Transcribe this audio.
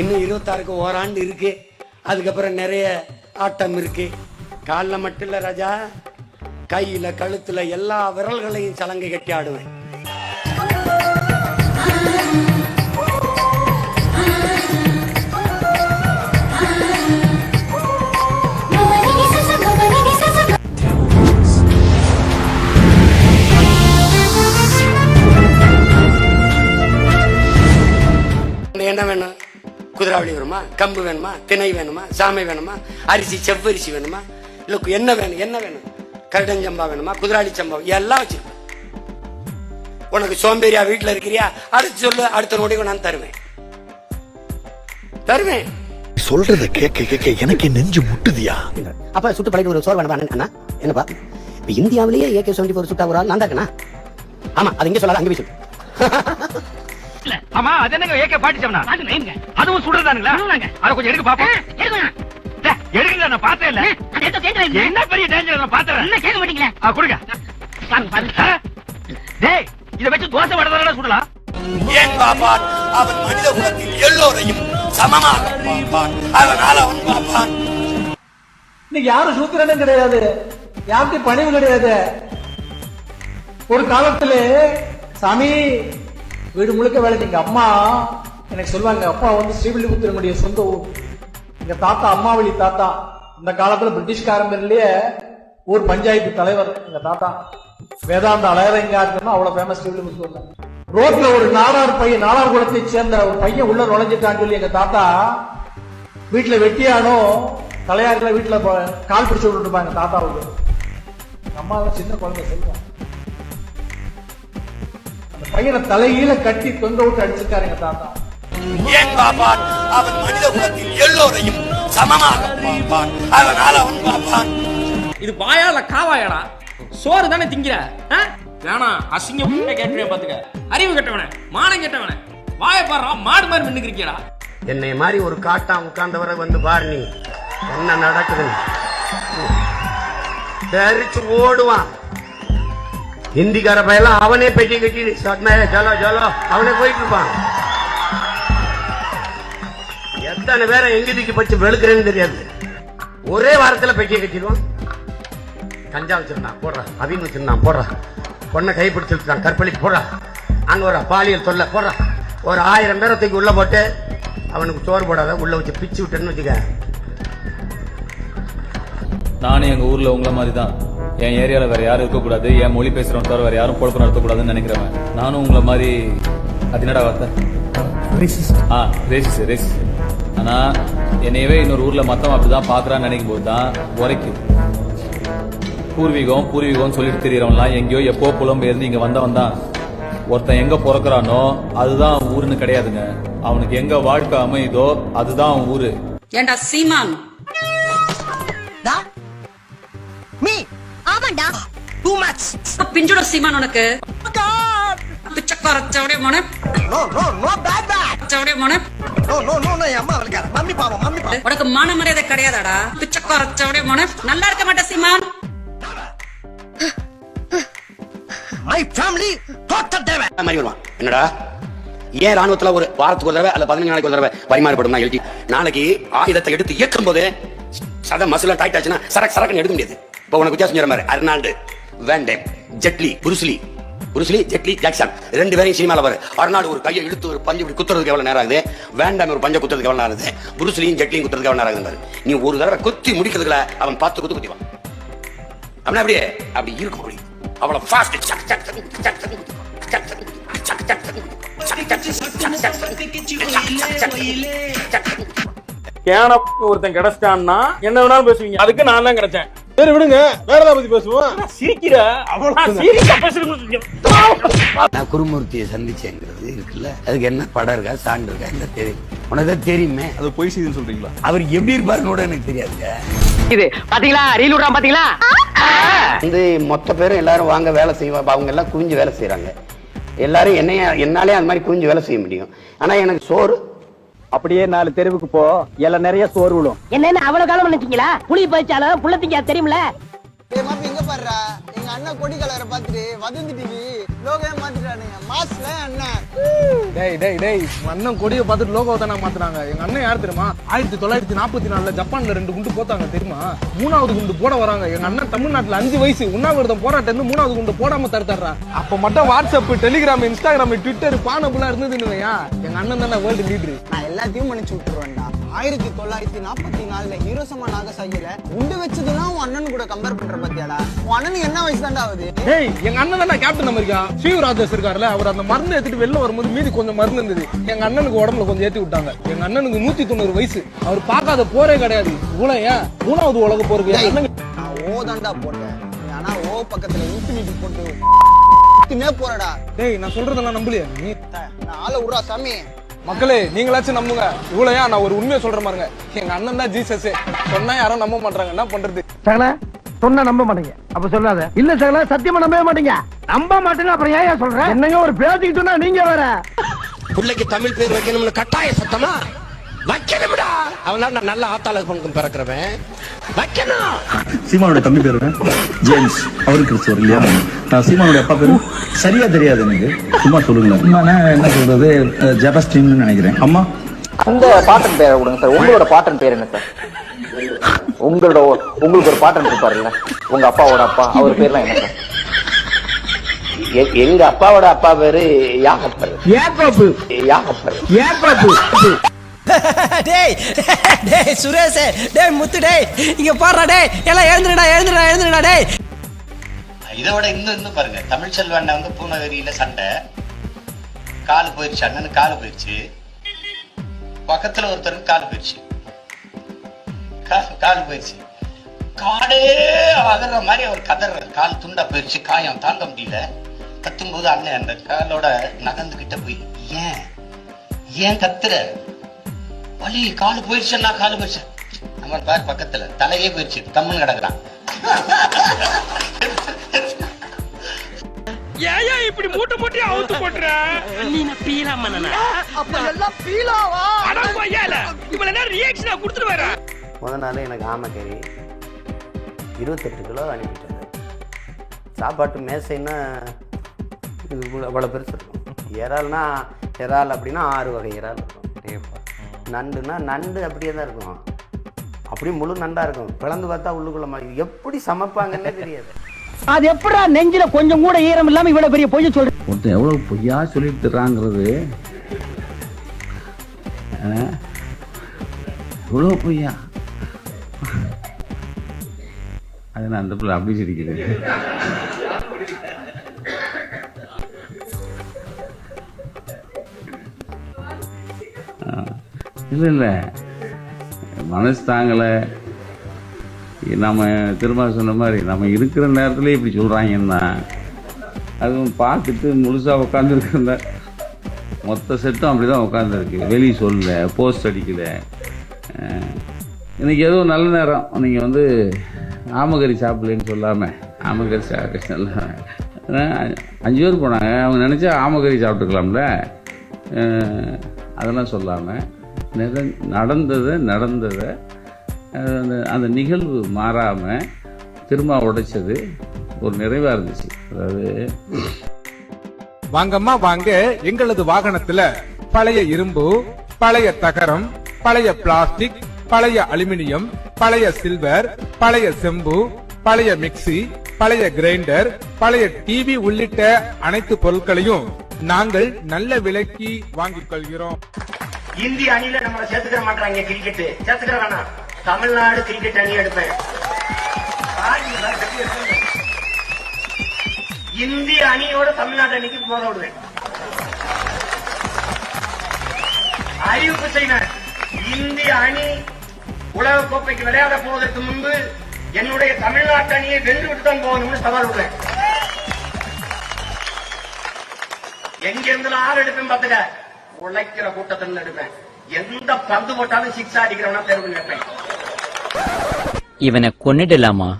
இன்னும் இருபத்தாறுக்கு ஓராண்டு இருக்கு. அதுக்கப்புறம் நிறைய ஆட்டம் இருக்கு. காலில் மட்டும் இல்லை ராஜா கையில் கழுத்தில் எல்லா விரல்களையும் சலங்கை கட்டி ஆடுவேன். என்ன வேணும்? குதிராவளி வேணுமா? கம்பு வேணுமா? திணை வேணுமா? சாமை வேணுமா? அரிசி செவ்வரிசி வேணுமா? இல்ல என்ன வேணும்? என்ன வேணும்? கருடஞ்சம்பா வேணுமா? குதிராளி சம்பா எல்லாம் வச்சிருப்பேன் உனக்கு சோம்பேறியா வீட்டுல இருக்கிறியா? அடுத்து சொல்லு அடுத்த நொடி நான் தருவேன். தருவேன். சொல்றத கேட்க கேட்க எனக்கு நெஞ்சு முட்டுதியா? அப்ப சுட்டு பழகி ஒரு சோறு வேணுமா? என்னப்பா? இப்ப இந்தியாவிலேயே ஏகே செவன்டி ஃபோர் சுட்டா ஒரு ஆள் நான் தாக்கண்ணா ஆமா அது இங்க சொல்லாத அங்க போய் சொல்லு. ஆமா அது என்னங்க ஏகே பாட்டிச்சவனா அதுவும் சுடுறதானுங்களா? அத கொஞ்சம் எடுக்க பாப்போம். டேய், எடுக்கல நான் பார்த்தே இல்ல. என்ன பெரிய டேஞ்சர் நான் பார்த்தேன்? கேட்க மாட்டீங்களா. ஆ கொடுங்க? டேய் இத வச்சு தோசை வடதானடா சுடலாம்? ஏன் பாப்பான்? அவன் மனித குலத்தில் எல்லோரையும் சமமாக பார்ப்பான். அதனால் அவன் பார்ப்பான். இன்னைக்கு யாரும் சூத்திரனும் கிடையாது. யாருக்கும் பணிவு கிடையாது. ஒரு காலத்துல சாமி வீடு முழுக்க வேலை எங்க அம்மா எனக்கு சொல்லுவாங்க அப்பா வந்து ஸ்ரீவில்லிபுத்திரனுடைய சொந்த ஊர். எங்க தாத்தா அம்மாவளி தாத்தா அந்த காலத்துல பிரிட்டிஷ்காரம்பர்லயே ஊர் பஞ்சாயத்து தலைவர் எங்க தாத்தா. வேதாந்த அழகரைங்க இருக்கணும் அவ்வளவு ஃபேமஸ் ஸ்ரீவில்லிபுத்தூர்ல. ரோட்ல ஒரு நாடார் பையன் நாடார் குலத்தை சேர்ந்த ஒரு பையன் உள்ள நுழைஞ்சிட்டான்னு சொல்லி எங்க தாத்தா வீட்டுல வெட்டியானோ தலையாரில் வீட்டுல கால் பிடிச்சு விட்டுருப்பாங்க தாத்தாவுக்கு. எங்க சின்ன குழந்தை சொல்லுவாங்க பையனை தலையில கட்டி தொங்க விட்டு அடிச்சிருக்காரு எங்க தாத்தா. ஏன் பாப்பான்? அவன் மனித குலத்தில் எல்லோரையும் சமமாக பார்ப்பான். அதனால் அவன் பார்ப்பான். இது வாயா இல்ல காவாயாடா. சோறு தானே திங்கிற ஆ? வேணாம் அசிங்கம் கேட்டுவே பாத்துக்க. அறிவு கெட்டவனே மானம் கெட்டவனே. வாய பாடுறா மாடு மாதிரி மின்னுக்கிறீங்கடா என்னை மாதிரி ஒரு காட்டான் உட்கார்ந்தவரை வந்து பாரு நீ. என்ன நடக்குதுன்னு? தெரிச்சு ஓடுவான். ஹிந்திக்கார பையெல்லாம் அவனே பெட்டி கட்டி சட்மே ஜலோ ஜலோ அவனே போயிட்டு இருப்பான் எத்தனை பேரை எங்க திக்கி பச்சு வெளுக்கிறேன்னு தெரியாது. ஒரே வாரத்துல பெட்டியை கட்டிடுவான். கஞ்சா வச்சிருந்தான் போடுறா. அவின் வச்சிருந்தான் போடுறா. பொண்ணை கை பிடிச்சிருக்கான் கற்பழிக்கு போடுறா. அங்க ஒரு பாலியல் தொல்லை போடுறா. ஒரு ஆயிரம் பேரை தூக்கி உள்ள போட்டு அவனுக்கு சோறு போடாத உள்ள வச்சு பிச்சு விட்டேன்னு வச்சுக்க. நானும் எங்க ஊர்ல உங்களை மாதிரி தான் என் ஏரியால வேற யாரும் இருக்கக்கூடாது என் மொழி பேசுறவன் தவிர வேற யாரும் பொழப்பு நடத்தக்கூடாதுன்னு நினைக்கிறவன். நானும் உங்களை மாதிரி அது என்னடா வார்த்தை? ஆ ரேசிஸ் ரேசிஸ் ஆனா என்னையவே இன்னொரு ஊர்ல மத்தவன் அப்படிதான் பாக்குறான்னு நினைக்கும் போது தான் உரைக்குது பூர்வீகம் பூர்வீகம் சொல்லிட்டு தெரியறவன்லாம் எங்கேயோ எப்போ புலம்பெயர்ந்து இங்க வந்தவன் தான். ஒருத்தன் எங்க பிறக்குறானோ அதுதான் அவன் ஊருன்னு கிடையாதுங்க. அவனுக்கு எங்க வாழ்க்கை அமையுதோ அதுதான் அவன் ஊரு. ஏண்டா சீமான்? மீ. ஆமாண்டா டூ மச் பிஞ்சுட சீமான் உனக்கு. பிச்சைக்கார சவடைய மோன no no no bad bad சவடைய மோன நோ நோ நோ நோ அம்மா வளர்க்காத மம்மி பாவம் மம்மி பாவம். உனக்கு மான மரியாதை கிடையாதாடா? பிச்சைக்கார சவடைய மோன நல்லா இருக்க மாட்டே சீமான். மை ஃபேமிலி டோட்டல் தேவை மாதிரி வருவான்? என்னடா? ஏன் ராணுவத்துல ஒரு வாரத்துக்கு ஒரு தடவை அல்ல பதினஞ்சு நாளைக்கு ஒரு தடவை பரிமாறப்படும் எழுதி நாளைக்கு ஆயுதத்தை எடுத்து இயக்கும் போது சத மசுல டைட் ஆச்சுன்னா சரக்கு சரக்குன்னு எடுக்க முடியாது. இப்போ உனக்கு வித்தியாசம் சொல்ற மாதிரி Arnold வேண்டே Jet Li Bruce Lee Bruce Lee Jet Li Jackson ரெண்டு பேரையும் சினிமாவில் பாரு அர்னால்டு ஒரு கையை இழுத்து ஒரு பஞ்சு இப்படி குத்துறதுக்கு எவ்வளோ நேரம் ஆகுது வேண்டாம் ஒரு பஞ்சை குத்துறதுக்கு எவ்வளவு நேரம் ஆகுது புருஸ்லியும் ஜெட்லியும் குத்துறதுக்கு எவ்வளவு நேரம் ஆகுது நீ ஒரு தடவை குத்தி முடிக்கிறதுக்குள்ள அவன் பார்த்து குத்து குத்திவான் அப்படின்னா அப்படியே அப்படி இருக்கும் அப்படி அவ்வளோ ஃபாஸ்ட் சக் சக் சக் சக் சக் சக் சக் சக் சக் கேன ஒருத்தன் கிடைச்சிட்டான்னா என்ன வேணாலும் பேசுவீங்க அதுக்கு நான் தான் கிடைச்சேன் சரி விடுங்க. வேற ஏதாவது பத்தி பேசுவோம்? சிரிக்கிற. நான் சிரிக்க நான் குருமூர்த்தியை சந்திச்சேங்கிறது இருக்குல்ல. அதுக்கு என்ன படம் இருக்கா சான்று இருக்கா என்ன தெரியும் உனக்கு தெரியுமே. அது பொய் செய்துன்னு சொல்றீங்களா? அவர் எப்படி இருப்பாருன்னு கூட எனக்கு தெரியாதுங்க. இது பாத்தீங்களா? ரீல் விடுறான் பாத்தீங்களா? வந்து மொத்த பேரும் எல்லாரும் வாங்க வேலை செய்வாங்க அவங்க எல்லாம் குவிஞ்சு வேலை செய்றாங்க. எல்லாரும் என்னைய என்னாலே அந்த மாதிரி குவிஞ்சு வேலை செய்ய முடியும். ஆனா எனக்கு சோறு அப்படியே நாலு தெருவுக்கு போ. எல்லாம் நிறைய சோறு விடும் என்னன்னு அவ்வளவு காலம் நினைச்சீங்களா? புளி பறிச்சாலும் புள்ள திங்க தெரியுமில டேய் மாப்பி எங்க பாருடா எங்க அண்ணன் கொடி கலரை பார்த்துட்டு வதந்தி டிவி லோகே மாத்திட்டானுங்க மாஸ்ல அண்ணன் டேய் டேய் டேய். அண்ணன் கொடியை பார்த்துட்டு லோகோ தானே மாத்துனாங்க. எங்க அண்ணன் யார் தெரியுமா? ஆயிரத்தி தொள்ளாயிரத்தி நாற்பத்தி நாலுல ஜப்பான்ல ரெண்டு குண்டு போட்டாங்க தெரியுமா? மூணாவது குண்டு போட வராங்க. எங்க அண்ணன் தமிழ்நாட்டுல அஞ்சு வயசு உண்ணாவிரதம் போராட்டம் இருந்து மூணாவது குண்டு போடாம தடுத்தாடுறா. அப்ப மட்டும் வாட்ஸ்அப் டெலிகிராம் இன்ஸ்டாகிராம் ட்விட்டர் பானபுலா இருந்ததுன்னு எங்க அண்ணன் தானே வேர்ல்டு லீடர் நான் எல்லாத்தையும் மன்னிச்சு விட்டுருவேன்டா. ஆயிரத்தி தொள்ளாயிரத்தி நாற்பத்தி நாலுல ஹீரோசமா நாகசாகில குண்டு வச்சதுலாம் உன் அண்ணன் கூட கம்பேர் பண்ற பத்தியாடா? உன் அண்ணனுக்கு என்ன வயசு தான்டா ஆகுது? டேய் எங்க அண்ணன் தானே கேப்டன் அமெரிக்கா? சிவராஜஸ் இருக்காருல்ல அவர் அந்த மருந்து ஏத்திட்டு வெளில வரும்போது மீதி கொஞ்சம் மருந்து இருந்தது. எங்க அண்ணனுக்கு உடம்புல கொஞ்சம் ஏத்தி விட்டாங்க. எங்க அண்ணனுக்கு நூத்தி தொண்ணூறு வயசு. அவர் பார்க்காத போரே கிடையாது. ஏன்? மூணாவது உலக போருக்கு தான்டா போட்டேன் ஆனா ஓ பக்கத்துல இன்ஃபினிட்டி போட்டு போறடா. டேய் நான் சொல்றதெல்லாம் நம்பலையா. நீ நான் ஆளை விட்றா சாமி. மக்களே நீங்களாச்சும் நம்புங்க. இவ்வளவு ஏன்? நான் ஒரு உண்மையை சொல்றேன் பாருங்க. எங்க அண்ணன் தான் ஜீசஸ் சொன்னா யாரும் நம்ப மாட்டாங்க. என்ன பண்றது? சகல சொன்னா நம்ப மாட்டீங்க. அப்ப சொல்லாத. இல்ல சகல சத்தியமா நம்பவே மாட்டீங்க. நம்ப மாட்டேங்க அப்புறம் ஏன் சொல்றேன் என்னங்க ஒரு பேச்சுக்கு சொன்னா நீங்க வேற. பிள்ளைக்கு தமிழ் பேர் வைக்கணும்னு கட்டாய சத்தமா? வைக்கணும்டா. அவனால நான் நல்ல ஆத்தாள பங்கு பிறக்கிறவன். வைக்கணும். சீமானோட தம்பி பேரு ஜேம்ஸ். அவரு கிறிஸ்துவர் இல்லையா? நான் சீமானுடைய அப்பா பேரு சரியா தெரியாது எனக்கு. சும்மா சொல்லுங்களேன். சும்மா என்ன சொல்றது? ஜெபஸ்டின்னு நினைக்கிறேன். அம்மா? உங்க பாட்டன் பேரை கொடுங்க சார் உங்களோட பாட்டன் பேர் என்ன சார் உங்களோட உங்களுக்கு ஒரு பாட்டன் இருப்பாருல்ல உங்க அப்பாவோட அப்பா அவர் பேர்லாம் என்ன சார் எங்க அப்பாவோட அப்பா பேரு யாகப்பர். யாகப்பர். ஏப்பாப்பு டேய் டேய் சுரேஷ் டேய் முத்து டேய் இங்க பாடுறா டேய் எல்லாம் எழுந்துடா எழுந்துடா எழுந்துடா டேய். இதை விட இன்னும் இன்னும் பாருங்க. தமிழ் செல்வண்ண வந்து பூநகரியில சண்டை. காலு போயிருச்சு அண்ணனுக்கு காலு போயிருச்சு. பக்கத்துல ஒருத்தருக்கு காலு போயிடுச்சு கா- காலு போயிருச்சு. காடே அகற மாதிரி அவர் கதற கால் துண்டா போயிருச்சு காயம். தாங்க முடியல. கத்தும்போது அண்ணன் அந்த காலோட நகர்ந்துகிட்ட போய் ஏன்? ஏன் கத்துற? வலி காலு போயிருச்சுன்னா காலு போயிருச்சு நம்ம பார் பக்கத்துல தலையே போயிருச்சு கம்முன்னு கிடக்குறான். ஏயா இப்படி மூட்டை மூட்டையா அவுத்து போட்டுற? நீ நான் பீலா மன்னனா? அப்ப எல்லாம் பீலாவா? அட பையால இவ்வளவு நேரம் ரியாக்ஷனா கொடுத்துட்டு வர முத நாள் எனக்கு ஆமைக்கறி இருபத்தெட்டு கிலோ அனுப்பிட்டாரு சாப்பாட்டு மேசைன்னா இது இவ்வளோ அவ்வளோ பெருசு இருக்கும். இறால்னா இறால் அப்படின்னா ஆறு வகை இறால் இருக்கும். நண்டுனா நண்டு அப்படியே தான் இருக்கும். அப்படியே முழு நண்டா இருக்கும். பிளந்து பார்த்தா உள்ளுக்குள்ள மாதிரி. எப்படி சமைப்பாங்கன்னே தெரியாது. அது எப்படா நெஞ்சில கொஞ்சம் கூட ஈரம் இல்லாம இவ்வளவு பெரிய பொய்ய சொல்ற ஒருத்தன் எவ்வளவு பொய்யா சொல்லிட்டு தர்றாங்கிறது இவ்வளவு பொய்யா? அது நான் அந்த பிள்ளை அப்படி சிரிக்குது இல்லை இல்லை. மனசு தாங்கலை. நம்ம திரும்ப சொன்ன மாதிரி நம்ம இருக்கிற நேரத்தில் இப்படி சொல்கிறாங்கன்னா அதுவும் பார்த்துட்டு முழுசாக உட்காந்துருக்குற மொத்த செட்டும் அப்படி தான் உட்காந்துருக்கு வெளியே சொல்லல போஸ்ட் அடிக்கல. இன்றைக்கி எதுவும் ஏதோ நல்ல நேரம். நீங்கள் வந்து ஆமகரி சாப்பிடலன்னு சொல்லாமல் ஆமகரி சாப்பிட அஞ்சு பேர் போனாங்க. அவங்க நினச்சா ஆமகரி சாப்பிட்டுக்கலாம்ல. அதெல்லாம் சொல்லாமல் நடந்ததை நடந்ததை அந்த அந்த நிகழ்வு மாறாமல் திரும்ப உடைச்சது ஒரு நிறைவாக இருந்துச்சு. அதாவது வாங்கம்மா வாங்க. எங்களது வாகனத்துல பழைய இரும்பு பழைய தகரம் பழைய பிளாஸ்டிக் பழைய அலுமினியம் பழைய சில்வர் பழைய செம்பு பழைய மிக்ஸி பழைய கிரைண்டர் பழைய டிவி உள்ளிட்ட அனைத்து பொருட்களையும் நாங்கள் நல்ல விலைக்கு வாங்கிக் கொள்கிறோம். இந்திய அணியில நம்மளை சேர்த்துக்கிற மாட்டாங்க கிரிக்கெட் சேர்த்துக்கிற வேணாம். தமிழ்நாடு கிரிக்கெட் அணி எடுப்பேன். இந்திய அணியோட தமிழ்நாடு அணிக்கு போத விடுவேன். அறிவிப்பு செய்வேன். இந்திய அணி உலக கோப்பைக்கு விளையாட போவதற்கு முன்பு என்னுடைய தமிழ்நாட்டு அணியை வென்று விட்டு தான் போகணும்னு சவால் விடுவேன். எங்க இருந்து ஆள் எடுப்பேன் பாத்துக்க உழைக்கிற கூட்டத்தில் எடுப்பேன் எந்த பந்து போட்டாலும் சிக்ஸ் அடிக்கிறவனா தேர்வு நினைப்பேன் இவனை கொன்னிடலாமா?